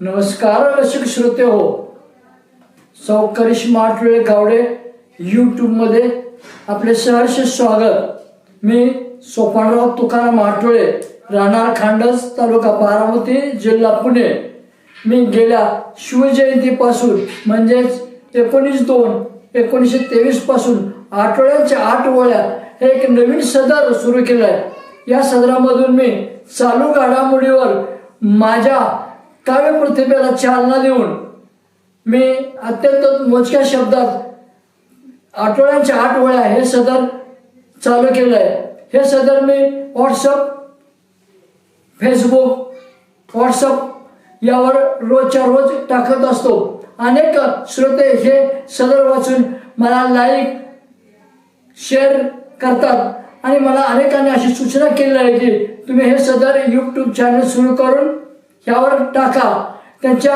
नमस्कार रसिक श्रोते हो. सौ करिश्मा आठवले गावडे यूट्यूबमध्ये आपले सहर्ष स्वागत. मी सोपानराव तुकाराम आठवळे राहणार खांडस तालुका बारामती जिल्हा पुणे. मी गेल्या शिवजयंतीपासून म्हणजेच एकोणीस दोन एकोणीसशे तेवीसपासून आठवड्यांच्या आठ वळ्या हे एक नवीन सदर सुरू केलं आहे या सदरामधून मी चालू घडामोडीवर माझ्या काव्य प्रतिभेला चालना देऊन मी अत्यंत मोजक्या शब्दात आठवड्यांच्या आठ वेळा हे सदर चालू केलं आहे हे सदर मी व्हॉट्सअप फेसबुक व्हॉट्सअप यावर रोजच्या रोज टाकत असतो. अनेक श्रोते हे सदर वाचून मला लाईक शेअर करतात आणि मला अनेकांनी अशी सूचना केली आहे की तुम्ही हे सदर यूट्यूब चॅनल सुरू करून त्यावर टाका. त्यांच्या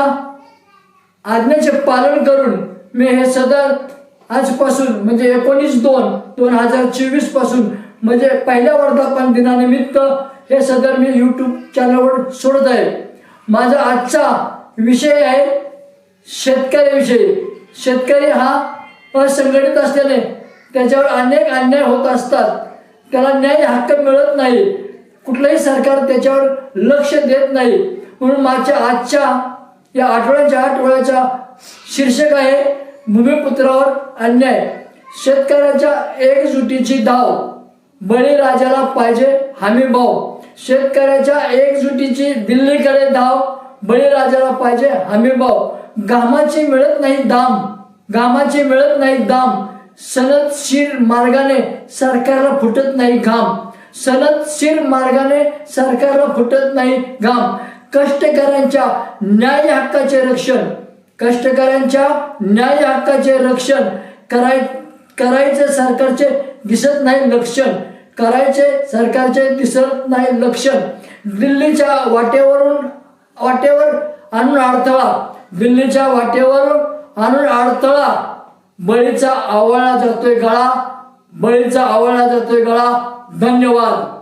आज्ञेचे पालन करून मी हे सदर आजपासून म्हणजे एकोणीस दोन दोन हजार चोवीसपासून म्हणजे पहिल्या वर्धापन दिनानिमित्त हे सदर मी यूट्यूब चॅनलवर सोडत आहे. माझा आजचा विषय आहे शेतकऱ्याविषयी. शेतकरी हा असंघटित असल्याने त्याच्यावर अनेक अन्याय होत असतात. त्याला न्याय हक्क मिळत नाही. कुठलंही सरकार त्याच्यावर लक्ष देत नाही. म्हणून माझ्या आजच्या या आठवड्याच्या आठवड्याच्या शीर्षक आहे भूमिपुत्रावर अन्याय. शेतकऱ्याच्या एकजुटीची धाव. बळीराजाला पाहिजे हमी भाव शेतकऱ्याच्या एकजुटीची दिल्लीकडे धाव. बळीराजाला पाहिजे हमी भाव घामाची मिळत नाही दाम. घामाची मिळत नाही दाम. सनदशीर मार्गाने सरकारला फुटत नाही घाम. सलतशीर मार्गाने सरकारला फुटत नाही घाम कष्टकऱ्यांच्या न्याय हक्काचे रक्षण. कष्टकऱ्यांच्या न्याय हक्काचे रक्षण. कराय करायचे सरकारचे दिसत नाही लक्षण. करायचे सरकारचे दिसत नाही लक्षण. दिल्लीच्या वाटेवरून वाटेवर आणून अडथळा. दिल्लीच्या वाटेवरून आणून अडथळा. बळीचा आवळा जातोय गळा. बळीचा आवळला जातोय गळा. धन्यवाद.